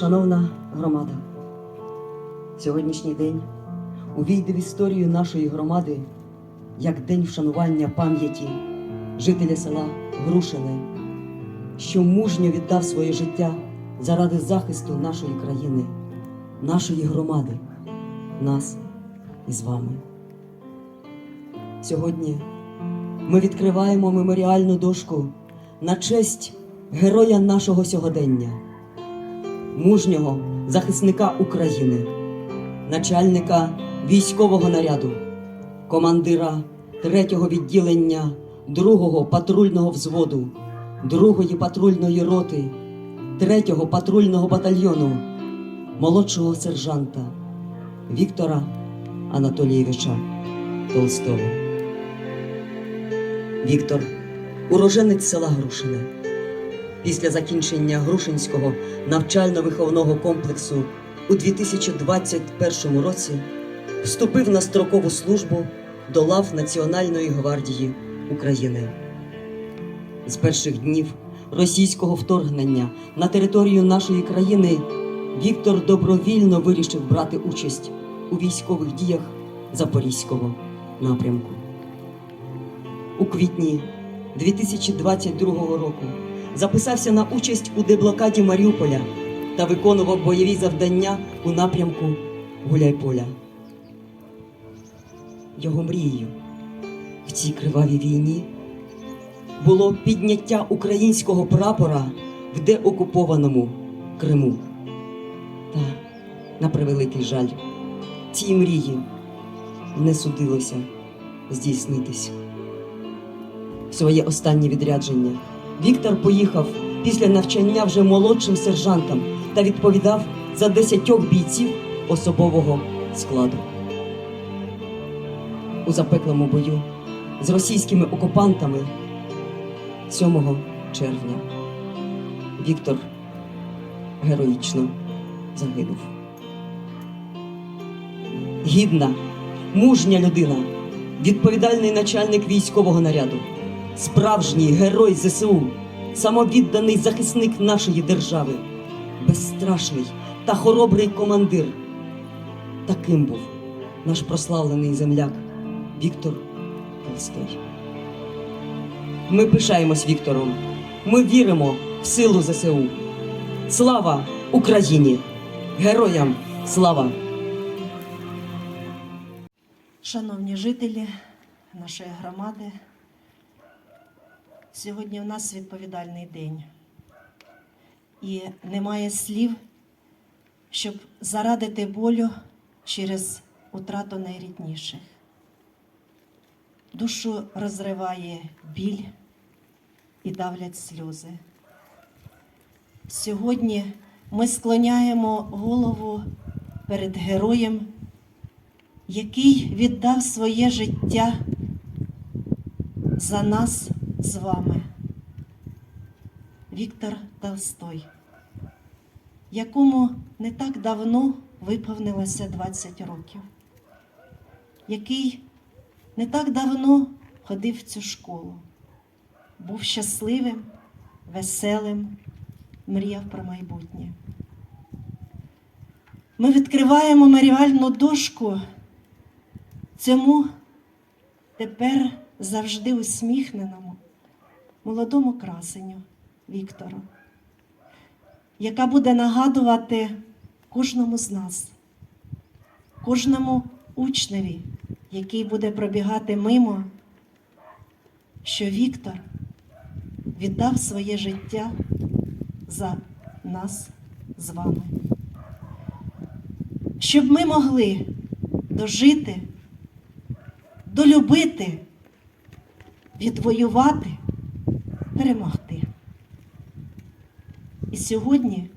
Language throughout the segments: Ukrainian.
Шановна громада, сьогоднішній день увійде в історію нашої громади як день вшанування пам'яті жителя села Грушине, що мужньо віддав своє життя заради захисту нашої країни, нашої громади, нас із вами. Сьогодні ми відкриваємо меморіальну дошку на честь героя нашого сьогодення мужнього захисника України, начальника військового наряду, командира третього відділення другого патрульного взводу, другої патрульної роти, третього патрульного батальйону, молодшого сержанта Віктора Анатолійовича Толстого. Віктор, уроженець села Грушине. Після закінчення Грушинського навчально-виховного комплексу у 2021 році вступив на строкову службу до лав Національної гвардії України. З перших днів російського вторгнення на територію нашої країни Віктор добровільно вирішив брати участь у військових діях Запорізького напрямку. У квітні 2022 року записався на участь у деблокаді Маріуполя та виконував бойові завдання у напрямку Гуляйполя. Його мрією в цій кривавій війні було підняття українського прапора в деокупованому Криму. Та, на превеликий жаль, цій мрії не судилося здійснитись. Своє останнє відрядження Віктор поїхав після навчання вже молодшим сержантом та відповідав за десятьох бійців особового складу. У запеклому бою з російськими окупантами 7 червня Віктор героїчно загинув. Гідна, мужня людина, відповідальний начальник військового наряду, справжній герой ЗСУ, самовідданий захисник нашої держави, безстрашний та хоробрий командир. Таким був наш прославлений земляк Віктор Толстой. Ми пишаємось Віктором. Ми віримо в силу ЗСУ. Слава Україні! Героям слава! Шановні жителі нашої громади, сьогодні у нас відповідальний день. І немає слів, щоб зарадити болю через утрату найрідніших. Душу розриває біль і давлять сльози. Сьогодні ми склоняємо голову перед героєм який віддав своє життя за нас з вами. Віктор Толстой, якому не так давно виповнилося 20 років, який не так давно ходив в цю школу, був щасливим, веселим, мріяв про майбутнє. Ми відкриваємо меморіальну дошку цьому тепер завжди усміхненому молодому красеню Віктору, яка буде нагадувати кожному з нас, кожному учневі, який буде пробігати мимо, що Віктор віддав своє життя за нас з вами. Щоб ми могли дожити долюбити, відвоювати, перемогти. І сьогодні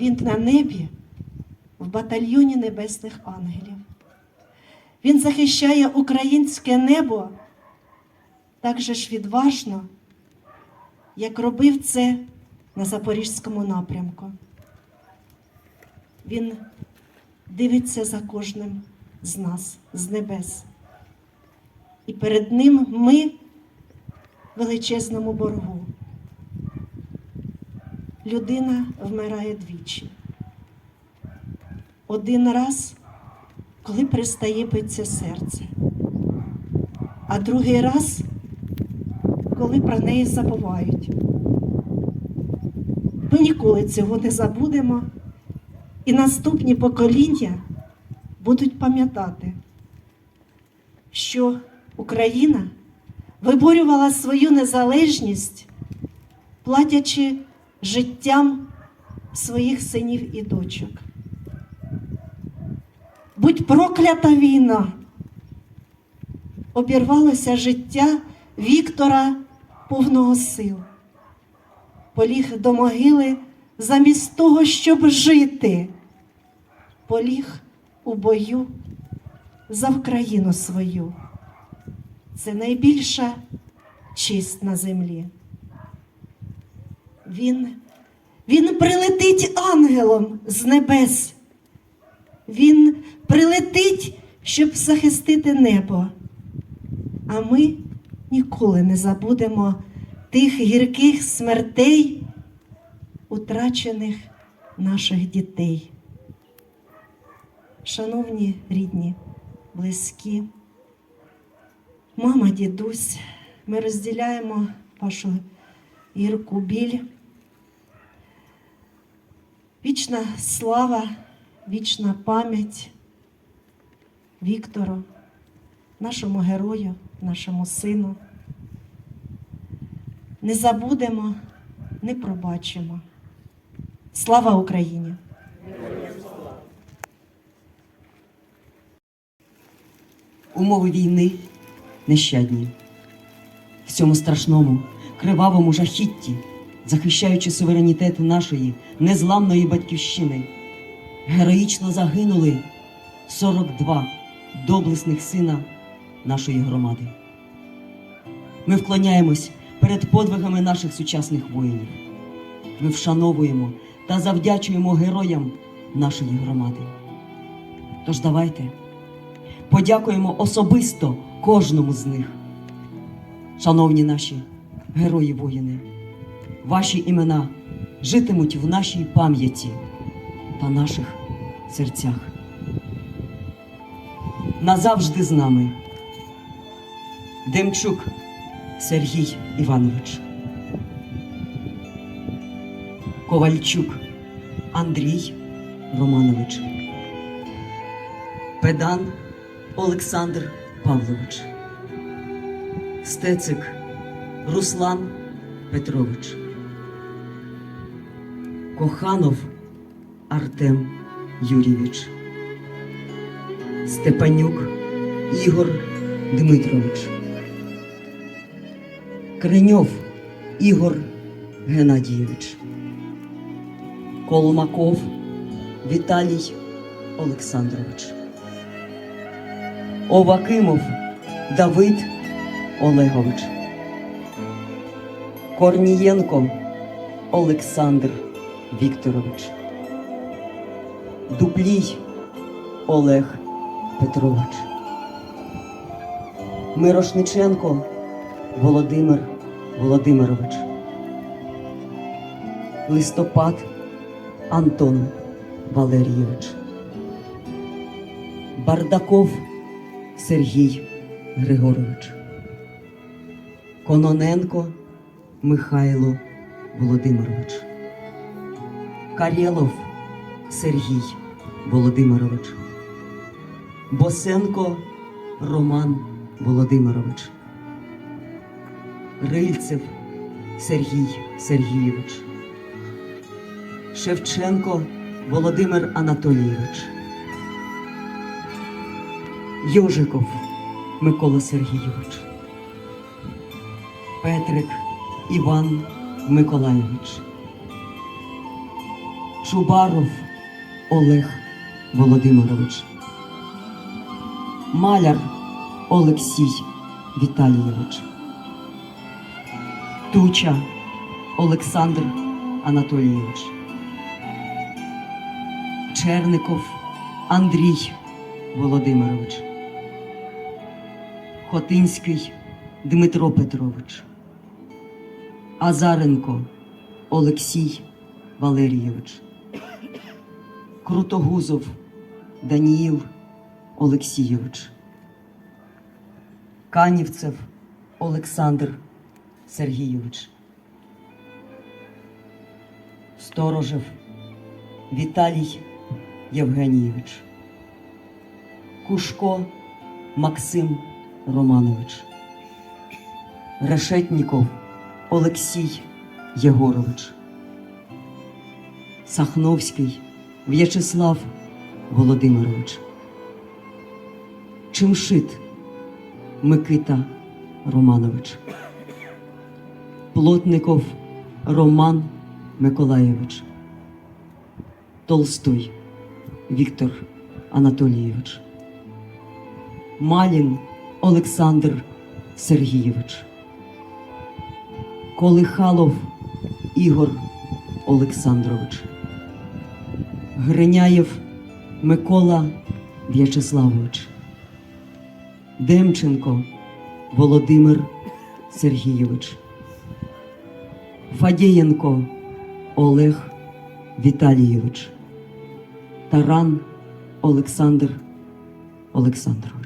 він на небі в батальйоні небесних ангелів. Він захищає українське небо так же ж відважно, як робив це на Запорізькому напрямку. Він дивиться за кожним з нас, з небес. І перед ним ми величезному боргу. людина вмирає двічі. Один раз, коли перестає битися серце, а другий раз, коли про неї забувають. Ми ніколи цього не забудемо, і наступні покоління будуть пам'ятати, що Україна виборювала свою незалежність, платячи життям своїх синів і дочок. Будь проклята війна! Обірвалося життя Віктора повного сил. Поліг до могили замість того, щоб жити. Поліг у бою за Вкраїну свою. Це найбільша честь на землі. Він, він прилетить ангелом з небес. Він прилетить, щоб захистити небо. А ми ніколи не забудемо тих гірких смертей, утрачених наших дітей. Шановні рідні, близькі, мама, дідусь, ми розділяємо вашу гірку біль. Вічна слава, вічна пам'ять Віктору, нашому герою, нашому сину. Не забудемо, не пробачимо. Слава Україні! Умови війни нещадні. В цьому страшному, кривавому жахітті, захищаючи суверенітет нашої незламної батьківщини, героїчно загинули 42 доблесних сина нашої громади. Ми вклоняємось перед подвигами наших сучасних воїнів. Ми вшановуємо та завдячуємо героям нашої громади. Тож давайте подякуємо особисто кожному з них. Шановні наші герої воїни, ваші імена житимуть в нашій пам'яті та наших серцях. Назавжди з нами Демчук Сергій Іванович, Ковальчук Андрій Романович. Педан Олександр Павлович, Стецик Руслан Петрович, Коханов Артем Юрійович, Степанюк Ігор Дмитрович, Криньов Ігор Геннадійович, Колмаков Віталій Олександрович. Овакимов Давид Олегович. Корнієнко Олександр Вікторович. Дуплій Олег Петрович. Мирошниченко Володимир Володимирович. Листопад Антон Валерійович. Бардаков Сергій Григорович. Кононенко Михайло Володимирович. Карєлов Сергій Володимирович. Босенко Роман Володимирович. Рильцев Сергій Сергійович. Шевченко Володимир Анатолійович. Йожиков Микола Сергійович. Петрик Іван Миколайович. Чубаров Олег Володимирович. Маляр Олексій Віталійович. Туча Олександр Анатолійович. Черников Андрій Володимирович. Хотинський Дмитро Петрович. Азаренко Олексій Валерійович, Крутогузов Даніїл Олексійович, Канівцев Олександр Сергійович, Сторожев Віталій Євгенійович, Кушко Максим Романович, Решетніков Олексій Єгорович, Сахновський В'ячеслав Володимирович, Чимшит Микита Романович, Плотников Роман Миколаєвич, Толстой Віктор Анатолійович, Малін Олександр Сергійович, Колихалов Ігор Олександрович, Гриняєв Микола В'ячеславович, Демченко Володимир Сергійович, Фадієнко Олег Віталійович, Таран Олександр Олександрович.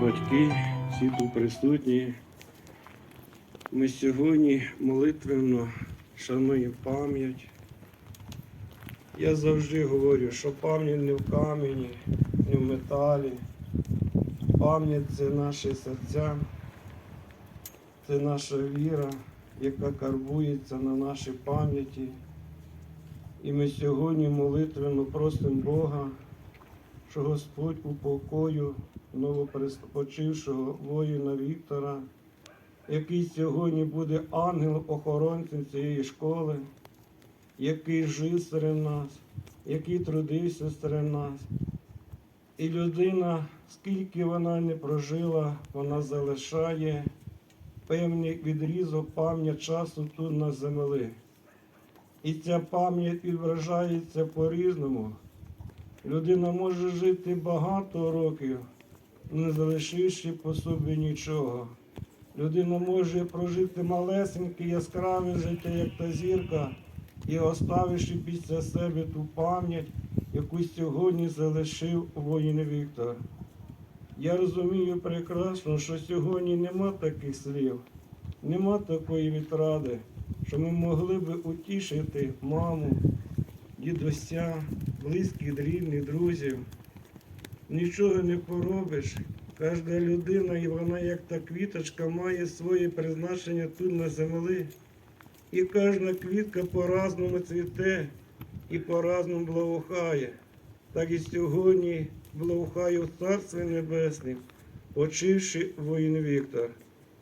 Батьки, всі тут присутні. Ми сьогодні молитвенно шануємо пам'ять. Я завжди говорю, що пам'ять не в камені, не в металі. Пам'ять це наші серця, це наша віра, яка карбується на нашій пам'яті. І ми сьогодні молитвенно просимо Бога, що Господь упокою новопочившого воїна Віктора, який сьогодні буде ангел-охоронцем цієї школи, який жив серед нас, який трудився серед нас. І людина, скільки вона не прожила, вона залишає певний відрізок пам'ять часу тут на землі. І ця пам'ять відображається по-різному. Людина може жити багато років, не залишивши по собі нічого. Людина може прожити малесеньке, яскраве життя, як та зірка, і оставивши після себе ту пам'ять, яку сьогодні залишив воїн Віктор. Я розумію прекрасно, що сьогодні нема таких слів, нема такої відради, що ми могли би утішити маму, дідуся, близьких, рідних, друзів. Нічого не поробиш. Кожна людина, і вона, як та квіточка, має своє призначення тут на землі. І кожна квітка по-разному цвіте і по-разному благоухає. Так і сьогодні благоухає в Царстві Небеснім, почивши воїн Віктор,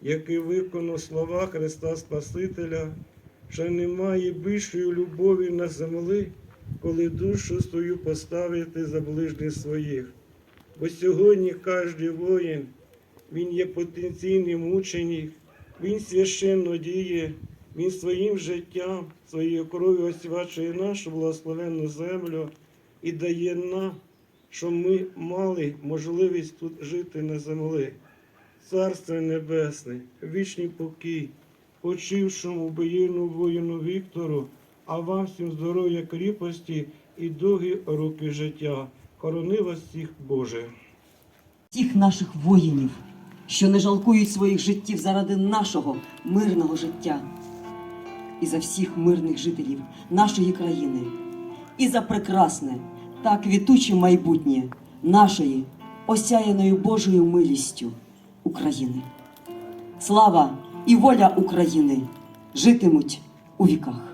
який виконав слова Христа Спасителя, що немає більшої любові на землі, коли душу свою поставити за ближніх своїх. Бо сьогодні кожен воїн, він є потенційний мученик, він священно діє, він своїм життям, своєю кров'ю освячує нашу благословенну землю і дає нам, щоб ми мали можливість тут жити на землі. Царство Небесне, вічний покій, почившому боїну воїну Віктору, а вам всім здоров'я кріпості і довгі роки життя. Хорони вас всіх Боже. Тих наших воїнів, що не жалкують своїх життів заради нашого мирного життя, і за всіх мирних жителів нашої країни, і за прекрасне та квітуче майбутнє нашої осяяною Божою милістю України. Слава і воля України житимуть у віках.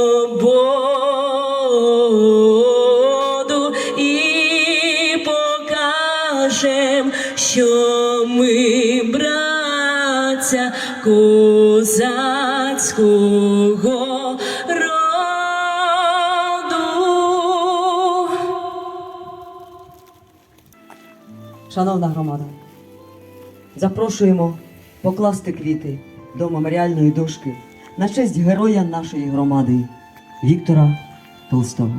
козацького роду. Шановна громада, запрошуємо покласти квіти до меморіальної дошки на честь героя нашої громади Віктора Толстого.